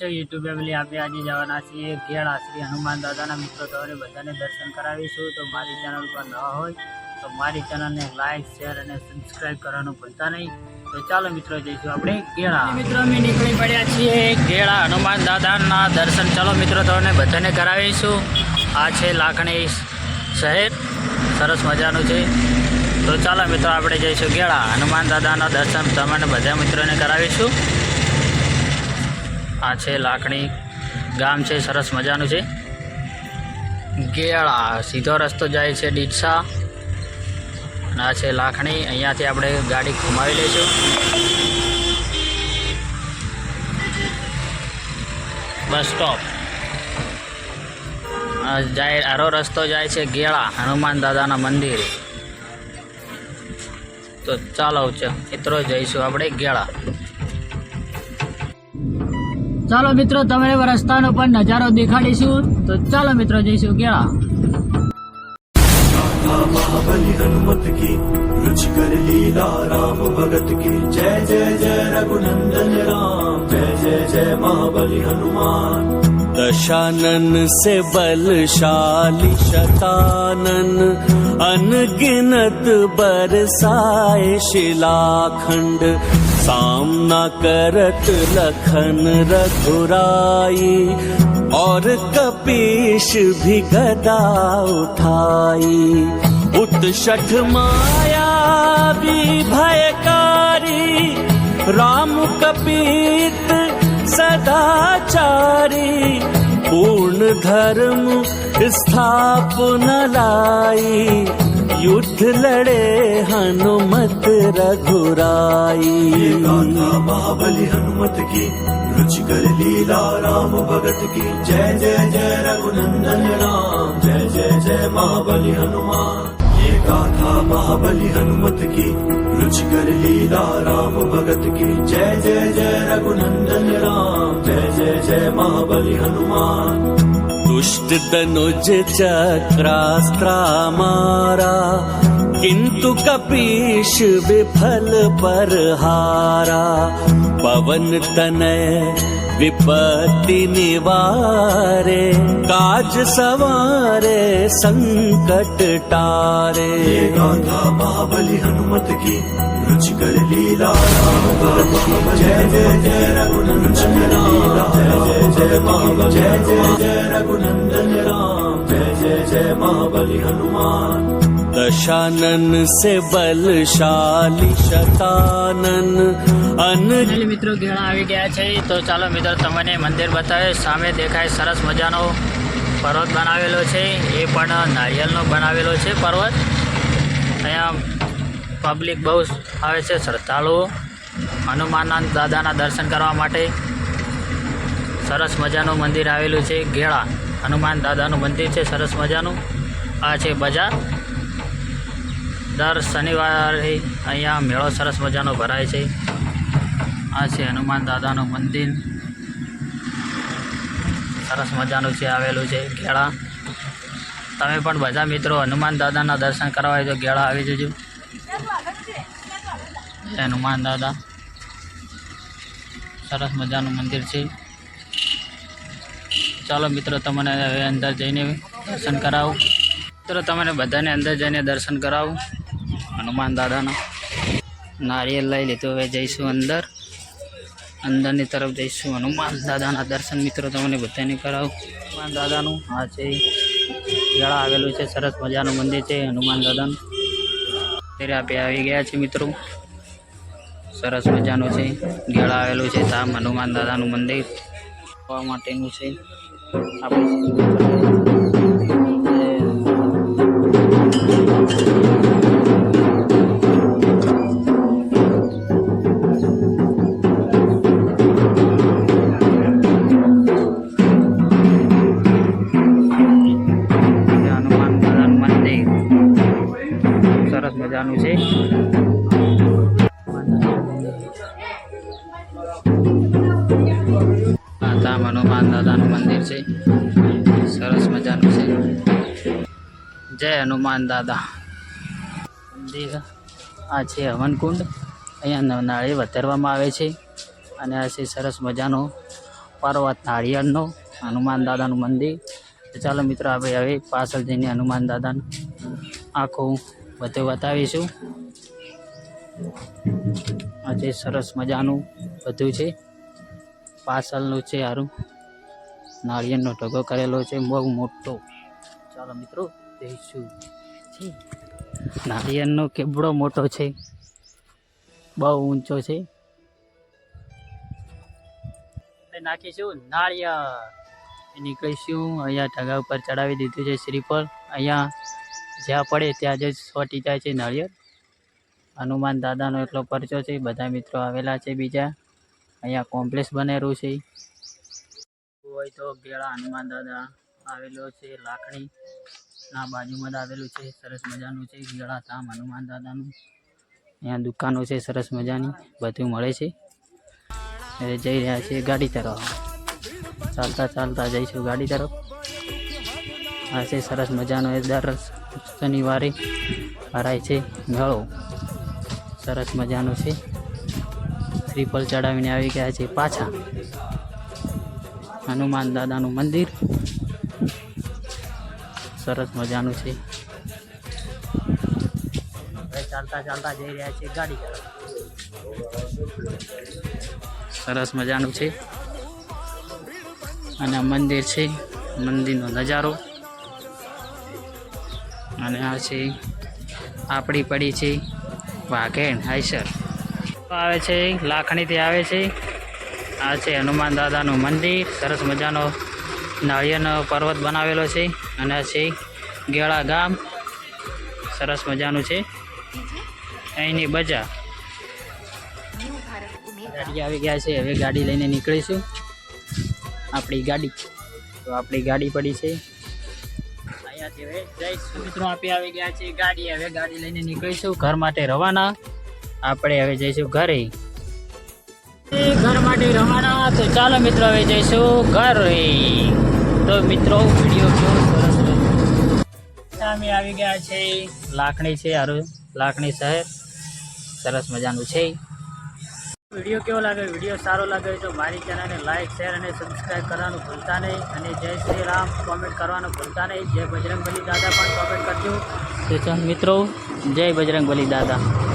છે YouTube family આપણે આજે જવાના છીએ. ઘેડા શ્રી હનુમાન દાદાના મિત્રો તમને બધાને દર્શન કરાવીશું. તો મારી ચેનલ પર ન હોય તો મારી ચેનલને લાઈક શેર અને સબસ્ક્રાઈબ કરવાનું ભૂલતા નહીં. તો ચાલો મિત્રો જઈશું આપણે ઘેડા મિત્રો, અમે નીકળી પડ્યા છીએ ઘેડા હનુમાન દાદાના દર્શન. ચાલો મિત્રો, તમને બધાને કરાવીશું. આ છે લાખણી શહેર. સરસ મજાનું છે. તો ચાલો મિત્રો, આપણે જઈશું ઘેડા હનુમાન દાદાના દર્શન. તમને બધા મિત્રોને કરાવીશું. આ છે લાખણી ગામ છે, સરસ મજાનું છે. ગેળા સીધો રસ્તો જાય છે ડીટસા. અને આ છે લાખણી, અહીંયાથી આપણે ગાડી ઘુમાવી લઈશું. Bus stop. જાય, આરો રસ્તો જાય છે ગેળા, હનુમાન દાદાના મંદિરે. તો ચાલો ચો મિત્રો જઈશું આપણે ગેળા. ચાલો મિત્રો તમને રસ્તાનો પણ નજારો દેખાડીશું તો ચાલો મિત્રો જઈશું ગેળા महाबली हनुमत की रुचिकर लीला राम भगत की जय जय जय रघुनंदन राम जय जय जय महाबली हनुमान दशानन से बलशाली शतानन अनगिनत बरसाए शिलाखंड सामना करत लखन रघुराई और कपीश भी गदा उठाई। उत्षठ माया भी भयकारी राम कपीत सदाचारी पूर्ण धर्म स्थापना लाई युद्ध लड़े हनुमत रघुराई गाथा महाबली हनुमत की रुचिकर लीला राम भगत की जय जय जय रघुनंदन राम जय जय जय महाबली हनुमान ये गाथा महाबली हनुमत की रुचिकर लीला राम भगत की जय जय जय रघुनंदन राम। जय जय जय महाबली हनुमान। दुष्ट तनुज चक्रास्त्रा मारा किंतु कपीश विफल पर हारा पवन तनय વિપત્તિ નિવારે કાજ સવારે સંકટ ટારે ગાથા બાબલી હનુમત કી રુચ કર લીલા જય જય જય રઘુનંદન જય જય મહાબલી જય જય જય રઘુનંદન રામ જય જય જય મહાબલી હનુમાન દશાનન સે બલશાલી શતાનન અને મિત્રો ઘેણા આવી ગયા છે. તો ચાલો મિત્રો, તમને મંદિર બતાવે. સામે દેખાય સરસ મજાનો પર્વત બનાવેલો છે. એ પણ નારિયેલનો બનાવેલો છે પર્વત. અહીંયા પબ્લિક બહુ આવે છે, શ્રદ્ધાળુઓ. હનુમાનના દાદાના દર્શન કરવા માટે સરસ મજાનું મંદિર આવેલું છે. ઘેળા હનુમાન દાદાનું મંદિર છે, સરસ મજાનું. આ છે બજાર. દર શનિવારે અહીંયા મેળો સરસ મજાનો ભરાય છે. આ છે હનુમાન દાદાનું મંદિર. સરસ મજાનું છે, આવેલું છે ઘેડા તમે પણ બધા મિત્રો હનુમાન દાદાના દર્શન કરવા હોય તો ઘેડા આવી જજો. હનુમાન દાદા. સરસ મજાનું મંદિર છે. ચાલો મિત્રો, તમને હવે અંદર જઈને દર્શન કરાવું. મિત્રો, તમને બધાને અંદર જઈને દર્શન કરાવું હનુમાન દાદાના. નારિયેલ લઈ લીધું, હવે જઈશું અંદર. અંદરની તરફ જઈશું. હનુમાન દાદાના દર્શન મિત્રો તમને બધાને કરાવું. હનુમાન દાદાનું આ છે ગળા આવેલું છે, સરસ મજાનું મંદિર છે હનુમાન દાદાનું. અત્યારે આપણે આવી ગયા છે મિત્રો. સરસ મજાનું છે ગેળા આવેલું છે, ધામ હનુમાન દાદાનું મંદિર. જોવા માટેનું છે. આપણે હનુમાન દાદાનું મંદિર છે. સરસ મજાનું છે. જય હનુમાન દાદા. મંદિર આ છે હવનકુંડ. અહીંયા નાળી વધારવામાં આવે છે. અને આ છે સરસ મજાનો પર્વત નાળિયેરનો હનુમાન દાદાનું મંદિર. ચાલો મિત્રો, આપણે હવે પાછળ જઈને હનુમાન દાદાનું આખું બધું બતાવીશું. આજે સરસ મજાનું બધું છે. પાછળનું છે સારું નાળિયેરનો ઢગો કરેલો છે, બહુ મોટો. ચાલો મિત્રો, જઈશું. નાળિયેરનો કેવડો મોટો છે? બહુ ઊંચો છે. નાખીશું નાળિયેર. નીકળીશું અહીંયા ઢગા ઉપર ચડાવી દીધું છે શ્રીફળ. અહીંયા જ્યાં પડે ત્યાં જ સોટી જાય છે નાળિયેર. હનુમાન દાદાનો એટલો પરચો છે, બધા મિત્રો આવેલા છે બીજા. અહીંયા કોમ્પ્લેક્સ બનેલું છે. હોય તો ગેળા હનુમાન દાદા આવેલો છે લાકડી ના બાજુમાં જ આવેલું છે, સરસ મજાનું છે, ગેળા ધામ હનુમાન દાદાનું. અહીંયા દુકાનો છે, સરસ મજાની, બધું મળે છે. જઈ રહ્યા છીએ ગાડી તરફ. ચાલતા ચાલતા જઈશું ગાડી તરફ. આ છે સરસ મજાનો એ દર શનિવારે ભરાય છે, મેળો. સરસ મજાનો છે. શ્રીફળ ચડાવીને આવી ગયા છે પાછા. હનુમાન દાદાનું મંદિર. સરસ મજાનું છે. ચાલતા ચાલતા જઈ રહ્યા છે ગાડી સરસ મજાનું છે. અને આ મંદિર છે, મંદિરનો નજારો. અને આ છે આપણી પડી છે વાઘેણ હાઈસર. આવે છે, લાખણીથી આવે છે. આ છે હનુમાન દાદાનું મંદિર. સરસ મજાનો નાળિયેરનો પર્વત બનાવેલો છે અને આ છે ગેળા ગામ. સરસ મજાનું છે. અહીંની બજા ગાડી આવી ગયા છે, હવે ગાડી લઈને નીકળીશું. આપણી ગાડી. તો આપણી ગાડી પડી છે. અહીંયાથી હવે જઈશું મિત્રો, આપી આવી ગયા છે ગાડી. હવે ગાડી લઈને નીકળીશું. ઘર માટે રવાના. આપણે હવે જઈશું ઘરે. ઘર માટે રવાના, તો ચાલો મિત્રો હવે જઈશું ઘરે. તો મિત્રો, વીડિયો કેવો સરસ. સામે આવી ગયા છે લાકડી છે સારું લાકડી શહેર. સરસ મજાનું છે. વીડિયો કેવો લાગે વીડિયો સારો લાગે તો મારી ચેનલને લાઈક, શેર અને સબસ્ક્રાઈબ કરવાનું ભૂલતા નહીં. અને જય શ્રી રામ કોમેન્ટ કરવાનું ભૂલતા નહીં. જય બજરંગબલી દાદા પણ કોમેન્ટ કરજો. તો મિત્રો, જય બજરંગબલી દાદા.